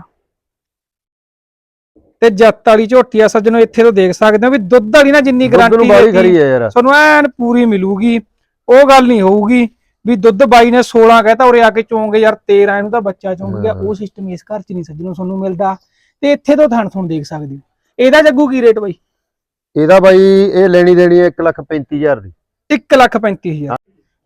ਤੇ ਜੱਤ ਵਾਲੀ ਝੋਟੀ ਆ ਸੱਜਣੋ ਇੱਥੇ ਤੋਂ ਦੇਖ ਸਕਦੇ ਹੋ ਵੀ ਦੁੱਧ ਵਾਲੀ ਨਾ ਜਿੰਨੀ ਗਾਰੰਟੀ ਹੈ ਤੁਹਾਨੂੰ ਐਨ ਪੂਰੀ ਮਿਲੂਗੀ। ਉਹ ਗੱਲ ਨਹੀਂ ਹੋਊਗੀ ਵੀ ਦੁੱਧ ਬਾਈ ਨੇ 16 ਕਹਿਤਾ ਉਰੇ ਆ ਕੇ ਚੋਂਗੇ ਯਾਰ 13 ਇਹਨੂੰ ਤਾਂ ਬੱਚਾ ਚੁੰਗ ਗਿਆ। ਉਹ ਸਿਸਟਮ ਇਸ ਘਰ 'ਚ ਨਹੀਂ ਸੱਜਣੋ ਤੁਹਾਨੂੰ ਮਿਲਦਾ। ਤੇ ਇੱਥੇ ਤੋਂ ਥਣ ਥਣ ਦੇਖ ਸਕਦੇ ਹੋ। ਇਹਦਾ ਜੱਗੂ ਕੀ ਰੇਟ ਬਾਈ? ਇਹਦਾ ਬਾਈ ਇਹ ਲੈਣੀ ਦੇਣੀ ਹੈ 1 ਲੱਖ 35 ਹਜ਼ਾਰ ਦੀ। 1 ਲੱਖ 35000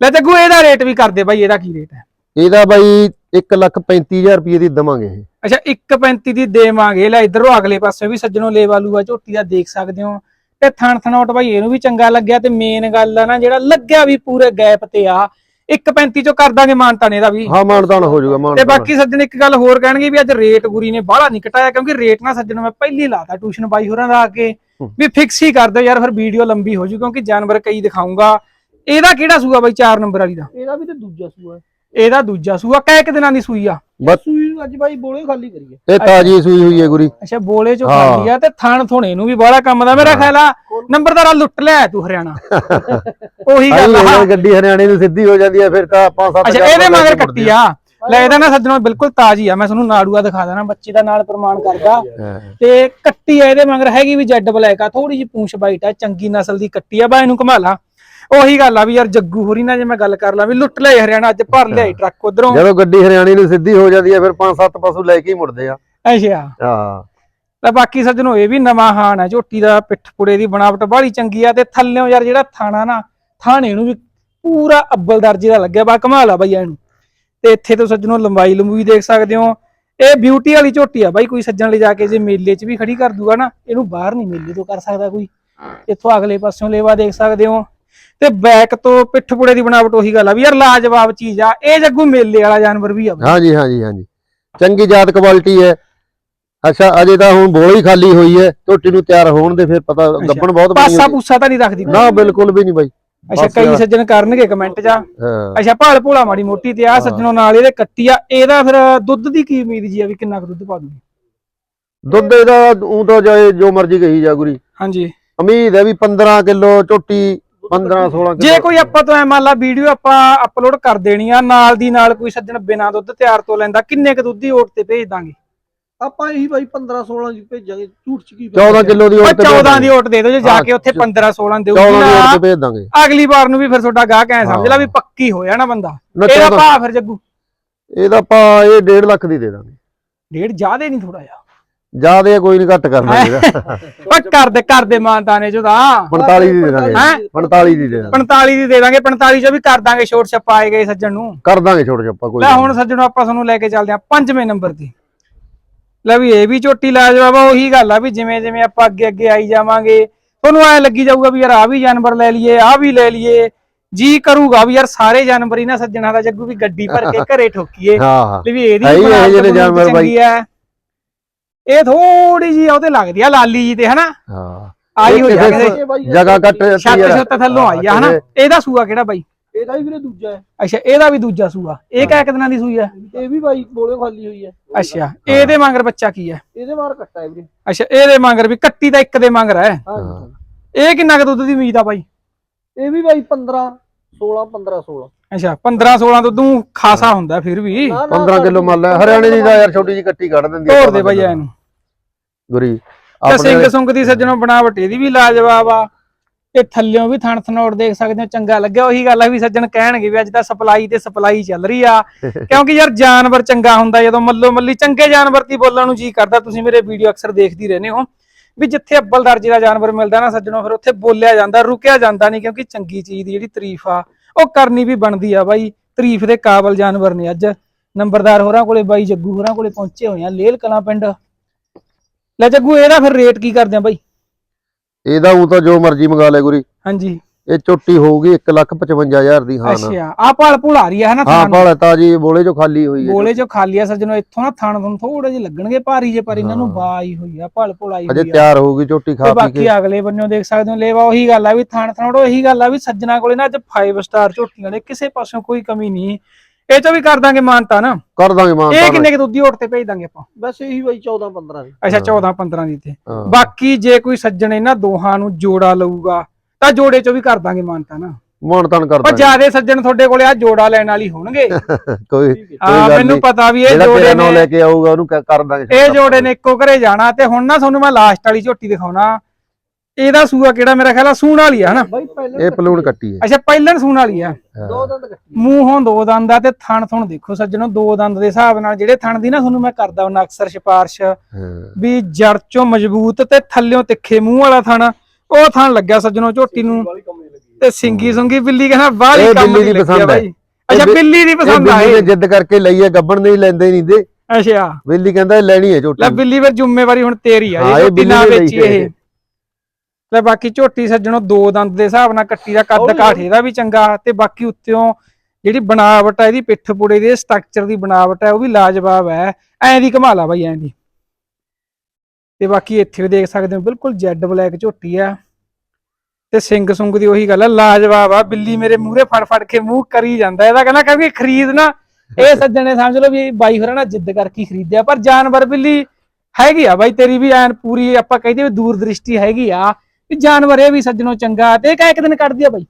ਲੈ ਜੱਗੂ ਇਹਦਾ ਰੇਟ ਵੀ ਕਰਦੇ ਬਾਈ ਇਹਦਾ ਕੀ ਰੇਟ ਹੈ? ਇਹਦਾ ਬਾਈ 1 ਲੱਖ 35 ਹਜ਼ਾਰ ਰੁਪਏ ਦੀ ਦਵਾਂਗੇ ਇਹ। ਅੱਛਾ 1.35 ਦੀ ਦੇਵਾਂਗੇ। ਲੈ ਇਧਰੋਂ ਅਗਲੇ ਪਾਸੇ ਵੀ ਸੱਜਣੋ ਲੇਵਾ ਲੂਆ ਝੋਟੀ ਦਾ ਦੇਖ ਸਕਦੇ ਹੋ। ਤੇ ਥਣ ਥਣਾਉਟ ਬਾਈ ਇਹਨੂੰ ਵੀ ਚੰਗਾ ਲੱਗਿਆ। ਤੇ ਮੇਨ ਗੱਲ ਆ ਨਾ ਜਿਹੜਾ ਲੱਗਿਆ ਵੀ ਪੂਰੇ ਗੈਪ ਤੇ ਆ 1.35 ਚੋਂ ਕਰ ਦਾਂਗੇ ਮਾਨਤਾ ਨੇ ਇਹਦਾ ਵੀ। ਹਾਂ ਮਾਨਦਾਨ ਹੋ ਜਾਊਗਾ ਤੇ ਮਾਨਦਾਨ ਬਾਕੀ ਸੱਜਣ ਇੱਕ ਗੱਲ ਹੋਰ ਕਹਿਣਗੇ ਵੀ ਅੱਜ ਰੇਟ ਗੁਰੀ ਨੇ ਬਾਹਲਾ ਨਹੀਂ ਘਟਾਇਆ ਕਿਉਂਕਿ ਰੇਟ ਨਾ ਸੱਜਣ ਮੈਂ ਪਹਿਲੀ ਲਾਤਾ ਟਿਊਸ਼ਨ ਬਾਈ ਹੋਰਾਂ ਦਾ ਆ ਕੇ। ਵੀ ਫਿਕਸ ਹੀ ਕਰ ਦਿਓ ਯਾਰ ਫਿਰ ਵੀਡੀਓ ਲੰਬੀ ਹੋ ਜੂ ਕਿਉਂਕਿ ਜਾਨਵਰ ਕਈ ਦਿਖਾਉਂਗਾ ਇਹਦਾ ਕਿਹੜਾ ਸੂਆ ਬਾਈ? 4 ਨੰਬਰ ਵਾਲੀ ਦਾ। ਇਹਦਾ ਵੀ ਤੇ ਦੂਜਾ ਸੂਆ ਹੈ। ਇਹਦਾ ਦੂਜਾ ਸੂਆ। ਕੈ ਕਿ ਦਿਨਾਂ ਦੀ ਸੂਈ ਆ? ਬਸ ਸੂਈ ਨੂੰ ਅੱਜ ਬਾਈ ਬੋਲੇ ਖਾਲੀ ਕਰੀਏ। ਇਹ ਤਾਜੀ ਸੂਈ ਹੋਈ ਹੈ ਗੁਰੀ। ਅੱਛਾ ਬੋਲੇ ਚੋਂ। ਖਾਲੀ ਆ ਤੇ ਥਣ ਥੋਣੇ ਨੂੰ ਵੀ ਬਾਹਲਾ ਕੰਮ ਦਾ। ਮੇਰਾ ਖਿਆਲ ਆ ਨੰਬਰਦਾਰਾ ਲੁੱਟ ਲਿਆ ਤੂੰ ਹਰਿਆਣਾ। ਉਹੀ ਗੱਲ ਆ ਗੱਡੀ ਹਰਿਆਣੇ ਨੂੰ ਸਿੱਧੀ ਹੋ ਜਾਂਦੀ ਹੈ ਫਿਰ ਤਾਂ ਆਪਾਂ ਸੱਤ ਅੱਛਾ ਇਹਦੇ ਲੈ ਮਗਰ ਕੱਟੀ ਆ। ਲੈ ਇਹਦਾ ਨਾ ਸੱਜਣੋ ਬਿਲਕੁਲ ਤਾਜ਼ੀ ਆ। ਮੈਂ ਤੁਹਾਨੂੰ ਨਾੜੂਆ ਦਿਖਾ ਦੇਣਾ ਬੱਚੇ ਦਾ ਨਾਲ ਪ੍ਰਮਾਣ ਕਰਦਾ। ਤੇ ਕੱਟੀ ਆ ਇਹਦੇ ਮਗਰ ਹੈਗੀ ਵੀ ਜੈਡ ਬਲੈਕ ਆ। ਥੋੜੀ ਜਿਹੀ ਪੂੰਛ ਬਾਈਟ ਆ ਚੰਗੀ ਨਸਲ ਦੀ ਕੱਟੀ ਆ। ਬਾ ਇਹਨੂੰ ਘੁਮਾ ਲਾ। ਉਹੀ ਗੱਲ ਆ ਵੀ ਯਾਰ ਜੱਗੂ ਹੋਰੀ ਨਾਲ ਜੇ ਮੈਂ ਗੱਲ ਕਰ ਲਾਂ ਵੀ ਲੁੱਟ ਲਿਆ ਹਰਿਆਣਾ ਅੱਜ ਭਰ ਲਿਆ ਟਰੱਕ ਉਧਰੋਂ। ਜਦੋਂ ਗੱਡੀ ਹਰਿਆਣੇ ਨੂੰ ਸਿੱਧੀ ਹੋ ਜਾਂਦੀ ਹੈ ਫਿਰ ਪੰਜ ਸੱਤ ਪਸ਼ੂ ਲੈ ਕੇ ਹੀ ਮੁੜਦੇ ਆ। ਅੱਛਾ। ਹਾਂ। ਲੈ ਬਾਕੀ ਸੱਜਣੋ ਇਹ ਵੀ ਨਵਾਂ ਹਾਨ ਹੈ ਝੋਟੀ ਦਾ ਪਿੱਠ ਪੁੜੇ ਦੀ ਬਣਾਵਟ ਬਾਹਲੀ ਚੰਗੀ ਆ ਤੇ ਥੱਲਿਓਂ ਯਾਰ ਜਿਹੜਾ ਥਾਣਾ ਨਾ ਥਾਣੇ ਨੂੰ ਵੀ ਪੂਰਾ ਅੱਬਲ ਦਰਜੇ ਦਾ ਲੱਗਿਆ ਬਾ ਕਮਾਲ ਆ ਬਈ ਇਹਨੂੰ। ਤੇ ਇੱਥੇ ਤੋਂ ਸੱਜਣੋ ਲੰਬਾਈ ਲੰਬੂਈ ਦੇਖ ਸਕਦੇ ਹੋ। ਇਹ ਬਿਊਟੀ ਵਾਲੀ ਝੋਟੀ ਆ ਬਾਈ ਕੋਈ ਸੱਜਣ ਲਈ ਜਾ ਕੇ ਜੇ ਮੇਲੇ 'ਚ ਵੀ ਖੜੀ ਕਰ ਦੂਗਾ ਨਾ ਇਹਨੂੰ ਬਾਹਰ ਨਹੀਂ ਮੇਲੇ ਤੋਂ ਕਰ ਸਕਦਾ ਕੋਈ। ਇੱਥੋਂ ਅਗਲੇ ਪਾਸਿਓਂ ਲੇਵਾ ਦੇਖ ਸਕਦੇ ਹੋ। ਤੇ ਬੈਕ ਤੋਂ ਪਿੱਠ ਪੁੜੇ ਦੀ ਬਣਾਵਟ ਉਹੀ ਗੱਲ ਆ ਵੀ ਯਾਰ ਲਾਜਵਾਬ ਚੀਜ਼ ਆ ਇਹ ਜੱਗੂ ਮੇਲੇ ਵਾਲਾ ਜਾਨਵਰ ਵੀ ਆ ਬਾਈ। ਹਾਂਜੀ ਹਾਂਜੀ ਹਾਂਜੀ। ਚੰਗੀ ਜਾਤ ਕੁਆਲਿਟੀ ਹੈ। ਅੱਛਾ ਅਜੇ ਤਾਂ ਹੁਣ ਬੋਲ ਖਾਲੀ ਹੋਈ ਹੈ। ਝੋਟੀ ਨੂੰ ਤਿਆਰ ਹੋਣ ਦੇ ਫਿਰ ਪਤਾ ਗੱਬਣ ਬਹੁਤ ਬਣੀ ਪਾਸਾ ਹੋਈ। ਪੂਸਾ ਤਾਂ ਨਹੀਂ ਰੱਖਦੀ ਨਾ ਬਿਲਕੁਲ ਵੀ ਨਹੀਂ ਬਾਈ। ਅੱਛਾ ਕਈ। ਸੱਜਣ ਕਰਨਗੇ ਕਮੈਂਟ 'ਚ। ਹਾਂ। ਅੱਛਾ ਭਾਲ ਭੋਲਾ ਮਾੜੀ ਮੋਟੀ ਤੇ ਆ ਸੱਜਣੋਂ ਨਾਲ ਇਹਦੇ ਕੱਟੀ ਆ। ਇਹਦਾ ਫਿਰ ਦੁੱਧ ਦੀ ਕੀ ਉਮੀਦ ਜੀ ਆ ਵੀ ਕਿੰਨਾ ਕੁ ਦੁੱਧ ਪਾ ਦੂਗੀ? ਦੁੱਧ ਇਹਦਾ ਉਹ ਤਾਂ ਜਾਏ ਜੋ ਮਰਜ਼ੀ ਕਹੀ ਜਾ ਗੁਰੀ। ਹਾਂਜੀ। ਉਮੀਦ ਹੈ ਵੀ 15 ਕਿਲੋ ਝੋਟੀ 15 16 ਜੇ ਕੋਈ ਆਪਾਂ ਤੋਂ ਐ ਮੰਨ ਲਾ ਵੀਡੀਓ ਆਪਾਂ ਅਪਲੋਡ ਕਰ ਦੇਣੀ ਆ ਨਾਲ ਦੀ ਨਾਲ ਕੋਈ ਸੱਜਣ ਬਿਨਾਂ ਦੁੱਧ ਤਿਆਰ ਤੋਂ ਲੈਂਦਾ ਕਿੰਨੇ ਕੁ ਦੁੱਧ ਦੀ ਓਟ ਤੇ ਭੇਜ ਦਾਂਗੇ? ਆਪਾਂ ਇਹੀ ਬਾਈ 15 16 ਜੀ ਭੇਜਾਂਗੇ ਝੂਠ ਚ ਕੀ 14 ਕਿਲੋ ਦੀ ਤੇ 14 ਦੀ ਓਟ ਦੇ ਦਿਓ ਜੇ ਜਾ ਕੇ ਉੱਥੇ 15 16 14 ਦੇਊਗੀ ਦੀ ਔਰ ਨਾ ਤੇ ਭੇਜ ਦਾਂਗੇ। ਅਗਲੀ ਵਾਰ ਨੂੰ ਵੀ ਫਿਰ ਤੁਹਾਡਾ ਗਾਹਕ ਐ ਸਮਝ ਲਾ ਵੀ। ਪੱਕੀ ਹੋਇਆ ਨਾ ਬੰਦਾ। ਇਹਦਾ 14 ਭਾਅ ਫਿਰ ਜੱਗੂ। ਇਹਦਾ ਆਪਾਂ ਇਹ 1.5 ਲੱਖ ਦੀ ਦੇ ਦਾਂਗੇ। ਡੇਢ ਜ਼ਿਆਦੇ ਨਹੀਂ ਥੋੜਾ ਜਿਹਾ। ਜਿਆਦੇ ਕੋਈ ਨਹੀਂ ਘੱਟ ਕਰ ਦਾਂਗੇ ਪਰ ਕਰਦੇ ਕਰਦੇ ਮਾਨਤਾਨੇ ਜੋ ਤਾਂ। 45 ਦੀ ਦੇ ਦਾਂਗੇ। ਹੈਂ? 45 ਦੀ ਦੇ ਦਾਂਗੇ। 45 ਦੀ ਦੇ ਦਾਂਗੇ 45 ਚੋਂ ਵੀ ਕਰ ਦਾਂਗੇ ਛੋਟ ਛੱਪਾ ਆਏ ਗਏ ਸੱਜਣ ਨੂੰ। ਕਰ ਦਾਂਗੇ ਛੋਟੇ ਛੱਪਾ ਕੋਈ ਲੈ ਹੁਣ ਸੱਜਣੋ ਆਪਾਂ ਤੁਹਾਨੂੰ ਲੈ ਕੇ ਚੱਲਦੇ ਆ ਪੰਜਵੇਂ ਨੰਬਰ ਤੇ। ਲੈ ਵੀ ਇਹ ਵੀ ਝੋਟੀ ਲਾਜਵਾਬ ਆ ਉਹੀ ਗੱਲ ਆ ਵੀ ਜਿਵੇਂ ਜਿਵੇਂ ਆਪਾਂ ਅੱਗੇ ਅੱਗੇ ਆਈ ਜਾਵਾਂਗੇ ਤੁਹਾਨੂੰ ਐ ਲੱਗੀ ਜਾਊਗਾ ਵੀ ਯਾਰ ਆ ਵੀ ਜਾਨਵਰ ਲੈ ਲਈਏ ਆ ਵੀ ਲੈ ਲਈਏ। ਜੀ ਕਰੂਗਾ ਵੀ ਯਾਰ ਸਾਰੇ ਜਾਨਵਰ ਹੀ ਨਾ ਸੱਜਣਾ ਦਾ ਜੱਗੂ ਵੀ ਗੱਡੀ ਭਰ ਕੇ ਘਰੇ ਠੋਕੀਏ। ਹਾਂ ਹਾਂ। ਵੀ ਇਹਦੀ ਹੈ ਹੀ ਇਹੋ ਜਿਹੇ ਜਾਨਵਰ ਬਾਈ। ਚੰਗੀ ਐ ਇਹ ਥੋੜੀ ਜੀ ਉਹਦੇ ਲੱਗਦੀ ਆ ਲਾਲੀ ਜੀ ਤੇ ਹਨਾ? ਹਾਂ। ਆਈ ਇਹ ਬਾਈ ਜਗ੍ਹਾ ਘੱਟ ਛੱਤ ਛੱਤ ਥੱਲੋਂ ਆਈ ਆ ਹਨਾ? ਇਹਦਾ ਸੂਆ ਕਿਹੜਾ ਬਾਈ? ਇਹਦਾ ਹੀ ਵੀਰੇ ਦੂਜਾ ਹੈ। ਅੱਛਾ ਇਹਦਾ ਵੀ ਦੂਜਾ ਸੂਆ। ਇਹ ਕਿਹ ਦਿਨਾਂ ਦੀ ਸੂਈ ਆ? ਇਹ ਵੀ ਬਾਈ ਬੋਲੇ ਖਾਲੀ ਹੋਈ ਹੈ। ਅੱਛਾ ਇਹਦੇ ਮਗਰ ਬੱਚਾ ਕੀ ਹੈ? ਇਹਦੇ ਮਾਰ ਕੱਟਾ ਹੈ ਵੀਰੇ। ਅੱਛਾ ਇਹਦੇ ਮਗਰ ਵੀ ਕੱਟੀ ਤਾਂ ਇੱਕ ਦੇ ਮਗਰ ਹੈ। ਇਹ ਕਿੰਨਾ ਕੁ ਦੁੱਧ ਦੀ ਉਮੀਦ ਆ ਬਾਈ? ਇਹ ਵੀ ਬਾਈ 15 16 15 16 ਅੱਛਾ 15 16 ਦੁੱਧੂ ਖਾਸਾ ਹੁੰਦਾ ਫਿਰ ਵੀ। ਨਾ, ਨਾ, 15 ਕਿਲੋ ਮੰਨ ਲੈ ਹਰਿਆਣੇ ਦੀ ਤਾਂ ਯਾਰ ਛੋਟੀ ਜੀ ਕੱਟੀ ਕੱਢ ਦਿੰਦੀ ਤੋੜ ਦੇ ਬਾਈ ਇਹਨੂੰ। ਗੁਰੀ ਤੇ ਸਿੰਘ ਆਪਣੇ ਸੁੰਗ ਦੀ ਸੱਜਣੋਂ ਬਣਾਵਟ ਇਹਦੀ ਵੀ ਲਾਜਵਾਬ ਆ। ਤੇ ਥੱਲਿਓਂ ਵੀ ਥਣ ਥਨੋੜ ਦੇਖ ਸਕਦੇ ਹੋ ਚੰਗਾ ਲੱਗਿਆ। ਉਹੀ ਗੱਲ ਆ ਵੀ ਸੱਜਣ ਕਹਿਣਗੇ ਵੀ ਅੱਜ ਤਾਂ ਸਪਲਾਈ ਤੇ ਸਪਲਾਈ ਚੱਲ ਰਹੀ ਆ। ਕਿਉਂਕਿ ਯਾਰ ਜਾਨਵਰ ਚੰਗਾ ਹੁੰਦਾ ਜਦੋਂ ਮੱਲੋ ਮੱਲੀ ਚੰਗੇ ਜਾਨਵਰ ਦੀ ਬੋਲਣ ਨੂੰ ਜੀ ਕਰਦਾ ਤੁਸੀਂ ਮੇਰੇ ਵੀਡੀਓ ਅਕਸਰ ਦੇਖਦੀ ਰਹਿੰਦੇ ਹੋ। ਵੀ ਜਿੱਥੇ ਅੱਬਲ ਦਰਜੇ ਦਾ ਜਾਨਵਰ ਮਿਲਦਾ ਨਾ ਸੱਜਣੋਂ ਫਿਰ ਉੱਥੇ ਬੋਲਿਆ ਜਾਂਦਾ ਰੁਕਿਆ ਜਾਂਦਾ ਨਹੀਂ ਕਿਉਂਕਿ ਚੰਗੀ ਚੀਜ਼ ਦੀ ਜਿਹੜੀ ਤਾਰੀਫ ਆ ਉਹ ਕਰਨੀ ਵੀ ਬਣਦੀ ਆ ਬਾਈ ਤਾਰੀਫ ਦੇ ਕਾਬਲ ਜਾਨਵਰ ਨੇ ਅੱਜ। ਨੰਬਰਦਾਰ ਹੋਰਾਂ ਕੋਲੇ ਬਾਈ ਜੱਗੂ ਹੋਰਾਂ ਕੋਲੇ ਪਹੁੰਚੇ ਹੋਏ ਆ ਲੇਲ ਕਲਾਂ ਪਿੰਡ। ਲੈ ਜੱਗੂ ਇਹਦਾ ਫਿਰ ਰੇਟ ਕੀ ਕਰਦੇ ਆ ਬਾਈ? ਇਹਦਾ ਉਹ ਤਾਂ ਜੋ ਮਰਜ਼ੀ ਮੰਗਾ ਲੈ ਗੁਰੀ। ਹਾਂਜੀ। ਇਹ ਝੋਟੀ ਹੋਊਗੀ 155000 ਦੀ ਹਾਂ ਨਾ। ਅੱਛਾ ਆ ਭਾਲ ਭੁਲ ਆ ਰਹੀ ਆ ਹਨਾ ਹਾਂ ਥਾਣ ਭਾਲ ਤਾਜੀ ਬੋਲੇ ਜੋ ਖਾਲੀ ਹੋਈ ਹੈ ਬੋਲੇ ਜੋ ਖਾਲੀ ਆ ਸੱਜਣੋ ਇੱਥੋਂ ਨਾ ਥਾਣ ਤੁਹਾਨੂੰ ਥੋੜੇ ਜਿਹੇ ਲੱਗਣਗੇ ਭਾਰੀ ਜੇ ਪਰ ਇਹਨਾਂ ਨੂੰ ਹਾਂ। ਬਾਈ ਹੋਈ ਆ ਭਲ ਭੁਲਾਈ ਅਜੇ ਹੋਈ ਆ। ਤਿਆਰ ਹੋਊਗੀ ਝੋਟੀ ਤੇ ਖਾ ਪੀ ਬਾਕੀ ਕੇ ਅਗਲੇ ਬੰਨਿਓ ਦੇਖ ਸਕਦੇ ਹੋ ਲੇਵਾ ਉਹੀ ਗੱਲ ਆ ਵੀ ਥਾਣ ਥਾਣੋ ਇਹੀ ਗੱਲ ਆ ਵੀ ਸੱਜਣਾ ਕੋਲੇ ਨਾ ਅੱਜ 5 ਸਟਾਰ ਝੋਟੀਆਂ ਨੇ ਕਿਸੇ ਪਾਸੋਂ ਕੋਈ ਕਮੀ ਨਹੀਂ। ਇਹ ਚੋਂ ਵੀ ਕਰ ਦਾਂਗੇ ਮਾਨਤਾ ਨਾ। ਕਰ ਦਾਂਗੇ ਮਾਨ ਇਹ ਕਿੰਨੇ ਕਿ ਦੁੱਧੀ ਓਟ ਤੇ ਭੇਜ ਦਾਂਗੇ ਆਪਾਂ? ਬਸ ਇਹੀ ਬਾਈ 14 15 ਦੀ। ਅੱਛਾ 14 15 ਦੀ ਤੇ। ਬਾਕੀ ਜੇ ਕੋਈ ਸੱਜਣ ਇਹਨਾਂ ਦੋਹਾਂ ਨੂੰ ਜੋੜਾ ਲਊਗਾ ਤਾਂ ਜੋੜੇ ਚੋਂ ਵੀ ਕਰ ਦਾਂਗੇ ਮਾਨਤਾ ਨਾ। ਮਾਨ ਤਾਨ ਕਰ ਪਰ ਦਾਂਗੇ। ਜਿਆਦੇ ਸੱਜਣ ਤੁਹਾਡੇ ਕੋਲੇ ਆ ਜੋੜਾ ਲੈਣ ਵਾਲੀ ਹੋਣਗੇ। ਕੋਈ ਆ ਗੱਲ ਮੈਨੂੰ। ਪਤਾ ਵੀ ਇਹ ਜਿਹੜਾ ਜੋੜੇ ਤੇਰਾ ਨਾਂ ਨੇ ਲੈ ਕੇ ਆਊਗਾ ਉਹਨੂੰ ਕ- ਕਰ ਦਾਂਗੇ ਇਹ ਜੋੜੇ ਨੇ ਇੱਕੋ ਘਰੇ ਜਾਣਾ ਤੇ ਹੁਣ ਨਾ ਤੁਹਾਨੂੰ ਮੈਂ ਲਾਸਟ ਵਾਲੀ ਝੋਟੀ ਦਿਖਾਉਣਾ। ਇਹਦਾ ਸੂਆ ਕਿਹੜਾ ਮੇਰਾ ਖਿਆਲ ਆ? ਸੂਣ ਵਾਲੀ ਆ ਹਨਾ? ਬਾਈ ਪਹਿਲਾਂ ਇਹ ਪਲੂਣ ਕੱਟੀ ਹੈ। ਅੱਛਾ ਪਹਿਲਣ ਸੂਣ ਵਾਲੀ ਆ। ਦੋ ਦੰਦ ਕੱਟੀ ਮੂੰਹੋਂ ਦੋ ਦੰਦ ਆ ਤੇ ਥਣ ਥਣ ਦੇਖੋ ਸੱਜਣੋ ਦੋ ਦੰਦ ਦੇ ਹਿਸਾਬ ਨਾਲ ਜਿਹੜੇ ਥਣ ਦੀ ਨਾ ਤੁਹਾਨੂੰ ਮੈਂ ਕਰਦਾ ਉਹਨਾਂ ਅਕਸਰ ਸਿਫਾਰਿਸ਼। ਹਾਂ। ਵੀ ਜੜ ਚੋਂ ਮਜ਼ਬੂਤ ਤੇ ਥੱਲਿਓਂ ਤਿੱਖੇ ਮੂੰਹ ਵਾਲਾ ਥਣ। ਉਹ ਥਣ ਲੱਗਿਆ ਸੱਜਣੋ ਝੋਟੀ ਨੂੰ। ਤੇ ਸਿੰਗੀ ਸੁੰਗੀ ਬਿੱਲੀ ਕਹਿੰਦਾ ਬਾਹਲੀ ਕੰਮ ਬਿੱਲੀ ਦੀ ਲੱਗੀ ਆ ਪਸੰਦ ਹੈ। ਬਾਈ। ਅੱਛਾ ਬਿੱਲੀ ਦੀ ਇਹ ਪਸੰਦ ਆ ਬਿੱਲੀ ਜਿੱਦ ਕਰਕੇ ਲਈ ਹੈ ਗੱਬਣ ਨਹੀਂ ਲੈਂਦੇ ਨਹੀਂ ਦੇ ਅੱਛਾ। ਬਿੱਲੀ ਕਹਿੰਦਾ ਇਹ ਲੈਣੀ ਹੈ ਝੋਟੀ। ਲੈ ਬਿੱਲੀ ਫਿਰ ਜ਼ਿੰਮੇਵਾਰੀ ਹੁਣ ਤੇਰੀ ਆ ਇਹ ਝੋਟੀ ਬਿੱਲੀ ਨਾ ਨੇ ਲਈ ਵੇਚੀ ਇਹ। ਲੈ ਬਾਕੀ ਝੋਟੀ ਸੱਜਣੋ ਦੋ ਦੰਦ ਦੇ ਹਿਸਾਬ ਨਾਲ ਕੱਟੀ ਦਾ ਕੱਦ ਕਾਠੇ ਦਾ ਵੀ ਚੰਗਾ ਤੇ ਬਾਕੀ ਉੱਤਿਓਂ ਜਿਹੜੀ ਬਣਾਵਟ ਹੈ ਇਹਦੀ ਪਿੱਠ ਪੁੜੇ ਦੀ ਸਟਰਕਚਰ ਦੀ ਬਣਾਵਟ ਹੈ ਉਹ ਵੀ ਲਾਜਵਾਬ ਹੈ। ਐਂ ਦੀ ਕਮਾਲ ਆ ਬਾਈ ਐਂ ਦੀ। ਤੇ ਬਾਕੀ ਇੱਥੇ ਵੀ ਦੇਖ ਸਕਦੇ ਹੋ ਬਿਲਕੁਲ ਜੈਡ ਬਲੈਕ ਝੋਟੀ ਆ। ਤੇ ਸਿੰਘ ਸੁੰਗ ਦੀ ਉਹੀ ਗੱਲ ਹੈ ਲਾਜਵਾਬ ਆ ਬਿੱਲੀ ਮੇਰੇ ਮੂਹਰੇ ਫੜ ਫੜ ਕੇ ਮੂੰਹ ਕਰੀ ਜਾਂਦਾ। ਇਹਦਾ ਕਹਿੰਦਾ ਕਿਉਂਕਿ ਖਰੀਦ ਨਾ। ਇਹ ਸੱਜਣੇ ਸਮਝ ਲਓ ਵੀ ਬਾਈ ਹੋਰਾਂ ਨਾਲ ਜਿੱਦ ਕਰਕੇ ਖਰੀਦਿਆ ਪਰ ਜਾਨਵਰ ਬਿੱਲੀ ਹੈਗੀ ਆ ਬਾਈ ਤੇਰੀ ਵੀ ਐਨ ਪੂਰੀ ਆਪਾਂ ਕਹਿੰਦੇ ਵੀ ਦੂਰ ਦ੍ਰਿਸ਼ਟੀ ਹੈਗੀ ਆ। ਵੀ ਜਾਨਵਰ ਇਹ ਵੀ ਸੱਜਣੋਂ ਚੰਗਾ ਤੇ ਕਾ ਇੱਕ ਦਿਨ ਕੱਢਦੀ ਆ ਬਾਈ?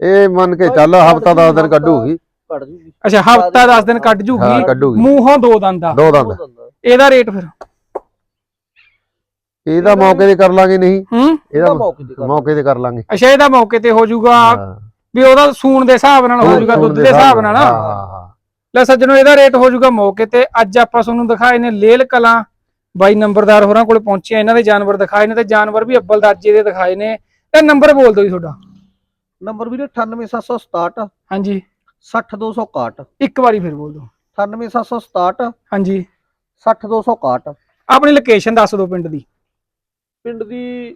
ਇਹ ਮੰਨ ਕੇ ਚੱਲ ਹਫਤਾ 10 ਦਿਨ ਕੱਢੂਗੀ। ਕੱਢ ਜੂਗੀ। ਅੱਛਾ ਹਫਤਾ 10 ਦਿਨ ਕੱਢ ਜੂਗੀ ਮੂੰਹੋਂ ਦੋ ਦੰਦਾ ਦੋ ਦੰਦ। ਇਹਦਾ ਰੇਟ ਫਿਰ? ਇਹਦਾ ਮੌਕੇ ਤੇ ਕਰ ਲਾਂਗੇ ਨਹੀਂ। ਹੂੰ? ਇਹਦਾ ਮੌਕੇ ਤੇ ਕਰ ਮੌਕੇ ਤੇ ਕਰ ਲਾਂਗੇ। ਅੱਛਾ ਇਹਦਾ ਮੌਕੇ ਤੇ ਹੋ ਜਾਊਗਾ। ਵੀ ਉਹਦਾ ਸੂਣ ਦੇ ਹਿਸਾਬ ਨਾਲ ਹੋ ਜਾਊਗਾ ਦੁੱਧ ਦੇ ਹਿਸਾਬ ਨਾਲ ਲੈ ਸੱਜਣੋ ਇਹਦਾ ਰੇਟ ਹੋ ਜਾਊਗਾ ਮੌਕੇ ਤੇ। ਅੱਜ ਆਪਾਂ ਤੁਹਾਨੂੰ ਦਿਖਾਏ ਨੇ ਲੇਲ ਕਲਾਂ। ਬਾਈ ਨੰਬਰਦਾਰ ਹੋਰਾਂ ਕੋਲ ਪਹੁੰਚੇ ਆ, ਇਹਨਾਂ ਦੇ ਜਾਨਵਰ ਦਿਖਾਏ ਨੇ ਤੇ ਜਾਨਵਰ ਵੀ ਅੱਬਲ ਦਰਜੇ ਦੇ ਦਿਖਾਏ ਨੇ। ਇਹ ਨੰਬਰ ਬੋਲ ਦਿਓ ਜੀ ਤੁਹਾਡਾ। ਨੰਬਰ ਵੀਰੇ 98767 ਹਾਂਜੀ। 60261 ਇੱਕ ਵਾਰੀ ਫਿਰ ਬੋਲ ਦਿਓ। 98767 ਹਾਂਜੀ। 60261 ਆਪਣੀ ਲੋਕੇਸ਼ਨ ਦੱਸ ਦਿਓ ਪਿੰਡ ਦੀ। ਪਿੰਡ ਦੀ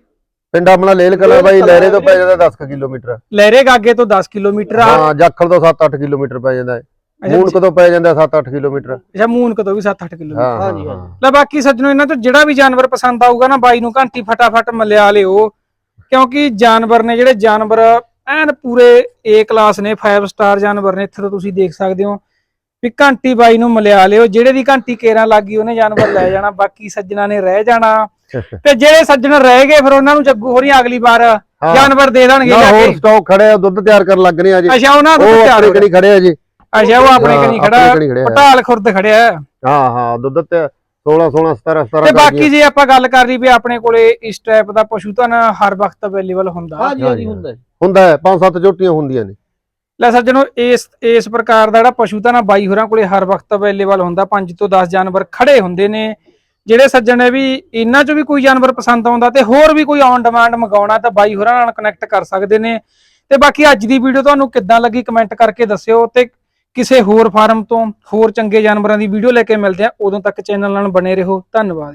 ਪਿੰਡ ਆਪਣਾ ਲੇਲ ਕਲਾ ਬਾਈ ਲਹਿਰੇ ਤੋਂ ਪੈ ਜਾਂਦਾ 10 ਕੁ ਕਿਲੋਮੀਟਰ। ਲਹਿਰੇ ਗਾਗੇ ਤੋਂ 10 ਕਿਲੋਮੀਟਰ ਆ। ਹਾਂ ਜਾਖਲ ਤੋਂ 7-8 ਕਿਲੋਮੀਟਰ ਪੈ ਜਾਂਦਾ ਹੈ ਮੂਨਕ ਤੋਂ ਪੈ ਜਾਂਦਾ 7-8 ਕਿਲੋਮੀਟਰ। ਅੱਛਾ ਮੂਨਕ ਤੋਂ ਵੀ 7-8 ਕਿਲੋਮੀਟਰ। ਹਾਂਜੀ, ਹਾਂ। ਲੈ ਬਾਕੀ ਸੱਜਣੋ ਇਹਨਾਂ ਤੋਂ ਜਿਹੜਾ ਵੀ ਜਾਨਵਰ ਪਸੰਦ ਆਊਗਾ ਨਾ ਬਾਈ ਨੂੰ ਘੰਟੀ ਫਟਾਫਟ ਮਲਿਆ ਲਿਓ। ਕਿਉਂਕਿ ਜਾਨਵਰ ਨੇ ਜਿਹੜੇ ਜਾਨਵਰ ਐਨ ਪੂਰੇ A ਕਲਾਸ ਨੇ 5 ਸਟਾਰ ਜਾਨਵਰ ਨੇ ਇੱਥੇ ਤੋਂ ਤੁਸੀਂ ਦੇਖ ਸਕਦੇ ਹੋ ਵੀ ਘੰਟੀ ਬਾਈ ਨੂੰ ਮਲਿਆ ਲਿਓ। ਜਿਹੜੇ ਦੀ ਘੰਟੀ ਕੇਰਾਂ ਲੱਗੀ ਉਹਨੇ ਜਾਨਵਰ ਲੈ ਜਾਣਾ। ਬਾਕੀ ਸੱਜਣਾ ਨੇ ਰਹਿ ਜਾਣਾ। ਤੇ ਜਿਹੜੇ ਸੱਜਣ ਰਹਿ ਗਏ ਫਿਰ ਉਹਨਾਂ ਨੂੰ ਜੱਗੂ ਹੋਰੀ ਅਗਲੀ ਵਾਰ ਹਾਂ। ਜਾਨਵਰ ਦੇ ਦੇਣਗੇ ਜਾ ਹੋਰ ਕੇ ਸਟਾਕ ਖੜੇ ਆ ਦੁੱਧ ਤਿਆਰ ਕਰਨ ਲੱਗ ਰਹੇ ਆ ਜੀ ਅੱਛਾ ਉਹਨਾਂ ਨੂੰ ਤਿਆਰ ਹੋ ਕਣੀ ਖੜੇ ਆ ਜੀ। ਅੱਛਾ ਉਹ ਆਪਣੇ ਹਾਂ, ਕਨੀ ਖੜਾ ਕਣੀ ਖੜੇ ਆ। ਪਟਾਲ ਖੁਰਦ ਖੜਿਆ ਹੈ। ਹਾਂ ਹਾਂ ਦੁੱਧ ਤੇ 16 16 17 17 ਤੇ ਬਾਕੀ ਜੇ ਆਪਾਂ ਗੱਲ ਕਰ ਲਈ ਵੀ ਆਪਣੇ ਕੋਲੇ ਇਸ ਟਾਈਪ ਦਾ ਪਸ਼ੂ ਧਨ ਹਰ ਵਕਤ ਅਵੇਲੇਬਲ ਹੁੰਦਾ। ਹਾਂਜੀ, ਹਾਂਜੀ ਹੁੰਦਾ ਹੈ। ਹੁੰਦਾ ਹੈ ਪੰਜ ਸੱਤ ਝੋਟੀਆਂ ਹੁੰਦੀਆਂ ਨੇ। ਲੈ ਸੱਜਣੋ ਇਸ ਇਸ ਪ੍ਰਕਾਰ ਦਾ ਜਿਹੜਾ ਪਸ਼ੂ ਧਨ ਆ ਬਾਈ ਹੋਰਾਂ ਕੋਲੇ ਹਰ ਵਕਤ ਅਵੇਲੇਬਲ ਹੁੰਦਾ। 5 ਤੋਂ 10 ਜਾਨਵਰ ਖੜੇ ਹੁੰਦੇ ਨੇ। ਜਿਹੜੇ ਸੱਜਣ ਨੇ ਵੀ ਇਹਨਾਂ ਚੋਂ ਵੀ ਕੋਈ ਜਾਨਵਰ ਪਸੰਦ ਆਉਂਦਾ ਤੇ ਹੋਰ ਵੀ ਕੋਈ ਔਨ ਡਿਮਾਂਡ ਮੰਗਾਉਣਾ ਤਾਂ ਬਾਈ ਹੋਰਾਂ ਨਾਲ ਕਨੈਕਟ ਕਰ ਸਕਦੇ ਨੇ। ਤੇ ਬਾਕੀ ਅੱਜ ਦੀ ਵੀਡੀਓ ਤੁਹਾਨੂੰ ਕਿੱਦਾਂ ਲੱਗੀ ਕਮੈਂਟ ਕਰਕੇ ਦੱਸਿਓ ਤੇ ਕਿਸੇ ਹੋਰ ਫਾਰਮ ਤੋਂ ਹੋਰ ਚੰਗੇ ਜਾਨਵਰਾਂ ਦੀ ਵੀਡੀਓ ਲੈ ਕੇ ਮਿਲਦੇ ਆ ਉਦੋਂ ਤੱਕ ਚੈਨਲ ਨਾਲ ਬਣੇ ਰਹੋ। ਧੰਨਵਾਦ।